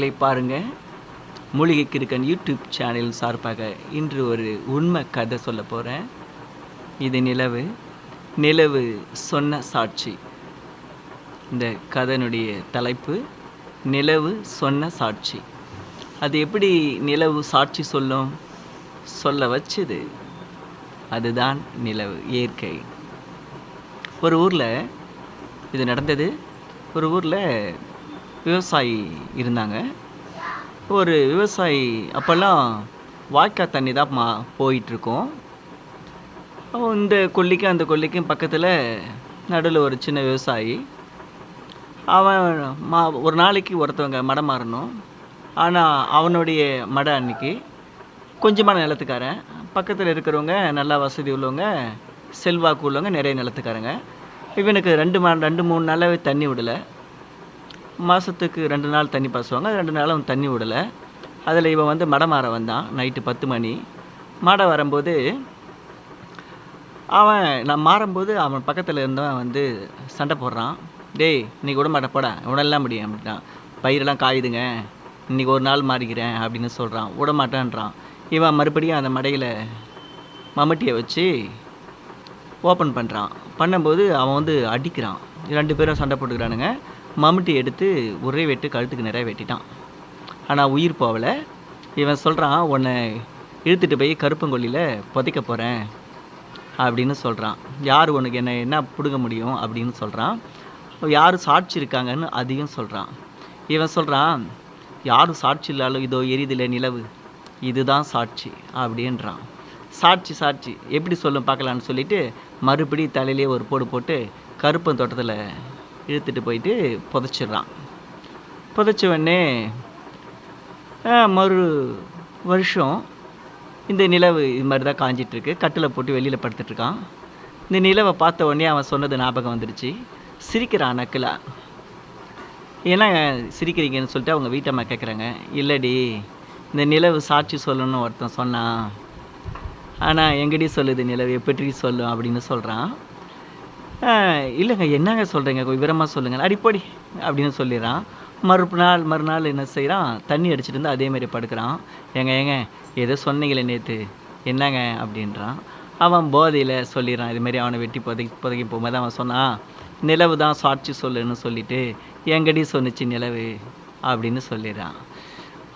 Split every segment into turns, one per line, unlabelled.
இதை பாருங்க. மூலிகை கிருக்கன் யூடியூப் சேனல் சார்பாக இன்று ஒரு உண்மை கதை சொல்ல போகிறேன் இது நிலவு. நிலவு சொன்ன சாட்சி. இந்த கதனுடைய தலைப்பு நிலவு சொன்ன சாட்சி. அது எப்படி நிலவு சாட்சி சொல்லும்? சொல்ல வச்சது. அதுதான் நிலவு இயற்கை. ஒரு ஊரில் இது நடந்தது. ஒரு ஊரில் விவசாயி இருந்தாங்க. ஒரு விவசாயி அப்போல்லாம் வாய்க்கால் தண்ணி தான் மா போயிட்டுருக்கோம். இந்த கொல்லிக்கும் அந்த கொல்லிக்கும் பக்கத்தில் நடுவில் ஒரு சின்ன விவசாயி. அவன் மா ஒரு நாளைக்கு ஒருத்தவங்க மடம் மாறணும். ஆனால் அவனுடைய மடம் அன்னைக்கு கொஞ்சமான நிலத்துக்காரன். பக்கத்தில் இருக்கிறவங்க நல்லா வசதி உள்ளவங்க செல்வாக்கு உள்ளவங்க நிறைய நிலத்துக்காரங்க. இவனுக்கு ரெண்டு மா ரெண்டு மூணு நாளாகவே தண்ணி விடலை. மாதத்துக்கு ரெண்டு நாள் தண்ணி பாசுவாங்க ரெண்டு நாள் அவன் தண்ணி விடலை. அதில் இவன் வந்து மடம் மாற வந்தான். நைட்டு பத்து மணி. மாட வரும்போது அவன் நான் மாறும்போது அவன் பக்கத்தில் இருந்தவன் வந்து சண்டை போடுறான். டேய் இன்னைக்கு விட மாட்டேன் போடா. உடலாம் முடியும் அப்படின்ட்டான். பயிரெல்லாம் காயுதுங்க. இன்றைக்கி ஒரு நாள் மாறிக்கிறேன் அப்படின்னு சொல்கிறான் விட மாட்டேன்றான். இவன் மறுபடியும் அந்த மடையில் மம்முட்டியை வச்சு ஓப்பன் பண்ணுறான் பண்ணும்போது அவன் வந்து அடிக்கிறான். ரெண்டு பேரும் சண்டை போட்டுக்கிறானுங்க. மம்முட்டி எடுத்து ஒரே வெட்டு கழுத்துக்கு நிறைய வெட்டிட்டான். ஆனால் உயிர் போகலை. இவன் சொல்கிறான் உன்னை இழுத்துட்டு போய் கருப்பங்கொல்லியில் புதைக்க போகிறேன் அப்படின்னு சொல்கிறான் யார் உனக்கு என்ன என்ன பிடுங்க முடியும்? அப்படின்னு சொல்கிறான் யார் சாட்சி இருக்காங்கன்னு அதையும் சொல்கிறான் இவன் சொல்கிறான் யாரும் சாட்சி இல்லாலும் இதோ எரிதில்லை நிலவு. இதுதான் சாட்சி அப்படின்றான். சாட்சி சாட்சி. எப்படி சொல்லும் பார்க்கலான்னு சொல்லிட்டு மறுபடி தலையிலே ஒரு போடு போட்டு கருப்பன் தோட்டத்தில் இழுத்துட்டு போயிட்டு புதைச்சிடுறான். புதைச்ச உடனே மறு வருஷம் இந்த நிலவு இது மாதிரி தான் காஞ்சிட்ருக்கு. கட்டில் போட்டு வெளியில் படுத்துட்ருக்கான். இந்த நிலவை பார்த்த உடனே அவன் சொன்னது ஞாபகம் வந்துடுச்சு சிரிக்கிறான் நக்கலா. ஏன்னா சிரிக்கிறீங்கன்னு சொல்லிட்டு அவங்க வீட்டம்மா கேட்குறாங்க இல்லடி இந்த நிலவு சாட்சி சொல்லணும்னு ஒருத்தன் சொன்னான். ஆனால் எங்கடி சொல்லுது நிலவு? எப்படி சொல்லும் அப்படின்னு சொல்கிறான் இல்லைங்க என்னங்க சொல்கிறீங்க விவரமாக சொல்லுங்கள் அடிப்படி அப்படின்னு சொல்லிடுறான். மறுநாள் மறுநாள் என்ன செய்கிறான் தண்ணி அடிச்சிட்டு இருந்து அதேமாரி படுக்கிறான். ஏங்க ஏங்க ஏதோ சொன்னீங்களே நேற்று என்னங்க அப்படின்றான். அவன் போதையில் சொல்லிடுறான் இதுமாரி அவனை வெட்டி புதைக்கி புதைக்கி போகும்போது அவன் சொன்னான் நிலவு தான் சாட்சி சொல்லுன்னு சொல்லிட்டு எங்கடி சொன்னுச்சு நிலவு? அப்படின்னு சொல்லிடுறான்.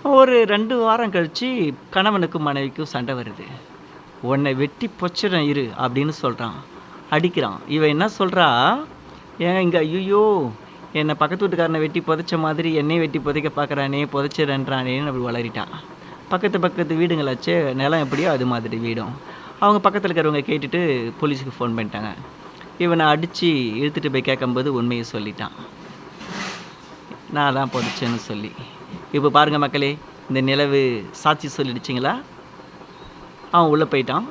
ஒரு ரெண்டு வாரம் கழித்து கணவனுக்கும் மனைவிக்கும் சண்டை வருது. உன்னை வெட்டி பொச்சிடும் இரு அப்படின்னு சொல்கிறான் அடிக்கிறான். இவன் என்ன சொல்கிறா ஏன் இங்கே ஐயோ என்னை பக்கத்து வீட்டுக்காரனை வெட்டி புதைச்ச மாதிரி என்னையும் வெட்டி புதைக்க பார்க்குறானே புதைச்சிடன்றானேன்னு அப்படி வளரிட்டான். பக்கத்து பக்கத்து வீடுங்களாச்சே நிலம் எப்படியோ அது மாதிரி வீடும். அவங்க பக்கத்தில் இருக்கிறவங்க கேட்டுட்டு போலீஸுக்கு ஃபோன் பண்ணிட்டாங்க. இவனை அடித்து இழுத்துட்டு போய் கேட்கும்போது உண்மையை சொல்லிட்டான். நான் தான் புதைச்சேன்னு சொல்லி. இப்போ பாருங்கள் மக்களே இந்த நிலவு சாட்சி சொல்லிடுச்சிங்களா? அவன் உள்ளே போயிட்டான்.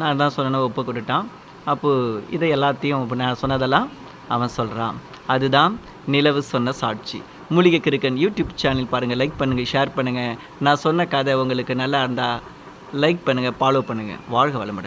நான் தான் சொன்னேன்னு ஒப்பு கொடுட்டான் அப்போது இதை எல்லாத்தையும் இப்போ நான் சொன்னதெல்லாம் அவன் சொல்கிறான் அதுதான் நிலவு சொன்ன சாட்சி. மூலிகை கிருக்கன் யூடியூப் சேனல் பாருங்கள் லைக் பண்ணுங்கள் ஷேர் பண்ணுங்கள் நான் சொன்ன கதை உங்களுக்கு நல்லா இருந்தால் லைக் பண்ணுங்கள் ஃபாலோ பண்ணுங்கள் வாழ்க வளமுடன்.